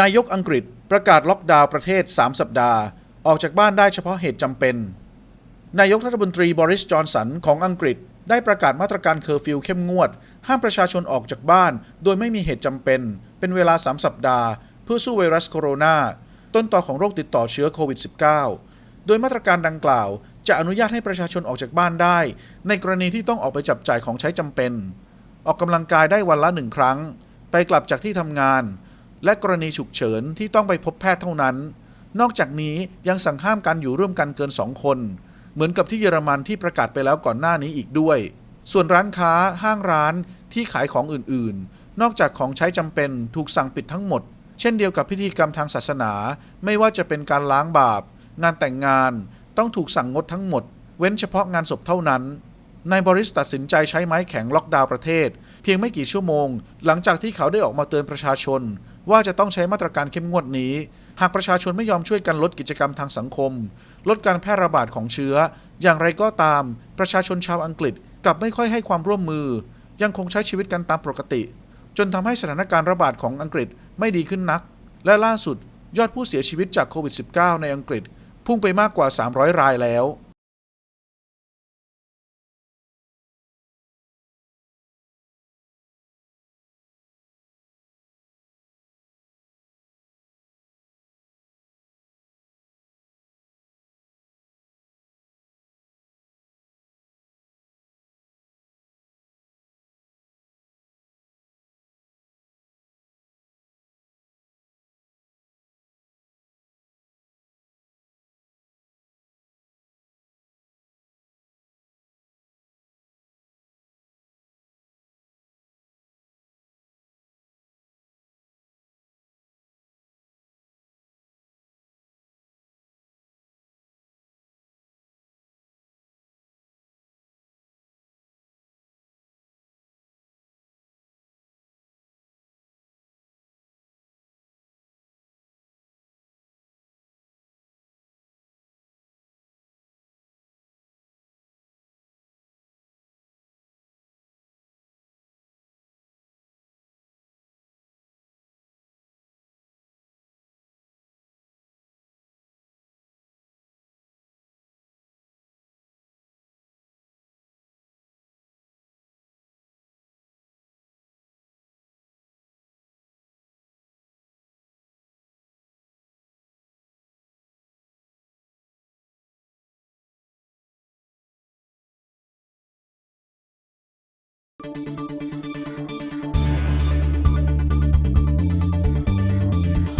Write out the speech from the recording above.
นายกอังกฤษประกาศล็อกดาวน์ประเทศ 3 สัปดาห์ ออกจากบ้านได้เฉพาะเหตุจำเป็น นายกรัฐมนตรีบริสจอนสันของอังกฤษ ได้ประกาศมาตรการเคอร์ฟิวเข้มงวด ห้ามประชาชนออกจากบ้าน โดยไม่มีเหตุจำเป็น เป็นเวลา 3 สัปดาห์ เพื่อสู้ไวรัสโคโรนาต้นต่อของโรคติดต่อเชื้อโควิด -19 โดยมาตรการดังกล่าวจะอนุญาตให้ประชาชนออกจากบ้านได้ ในกรณีที่ต้องออกไปจับจ่ายของใช้จำเป็น ออกกำลังกายได้วันละหนึ่งครั้ง ไปกลับจากที่ทำงาน และกรณีฉุกเฉินที่ต้องไปพบแพทย์เท่านั้น นอกจากนี้ยังสั่งห้ามการอยู่ร่วมกันเกิน 2 คน เหมือนกับที่เยอรมันที่ประกาศไปแล้วก่อนหน้านี้อีกด้วย ส่วนร้านค้าห้างร้านที่ขายของอื่นๆ นอกจากของใช้จำเป็นถูกสั่งปิดทั้งหมด เช่นเดียวกับพิธีกรรมทางศาสนา ไม่ว่าจะเป็นการล้างบาป งานแต่งงาน ต้องถูกสั่งงดทั้งหมด เว้นเฉพาะงานศพเท่านั้นนายบริสตัดสินใจใช้ไม้แข็งล็อกดาวน์ประเทศ เพียงไม่กี่ชั่วโมง หลังจากที่เขาได้ออกมาเตือนประชาชน ว่าจะต้องใช้มาตรการเข้มงวดนี้ หากประชาชนไม่ยอมช่วยกันลดกิจกรรมทางสังคม ลดการแพร่ระบาดของเชื้อ อย่างไรก็ตาม ประชาชนชาวอังกฤษกลับไม่ค่อยให้ความร่วมมือ ยังคงใช้ชีวิตกันตามปกติ จนทำให้สถานการณ์ระบาดของอังกฤษไม่ดีขึ้นนัก และล่าสุด ยอดผู้เสียชีวิตจากโควิด -19 ในอังกฤษ พุ่งไปมากกว่า 300 รายแล้ว Música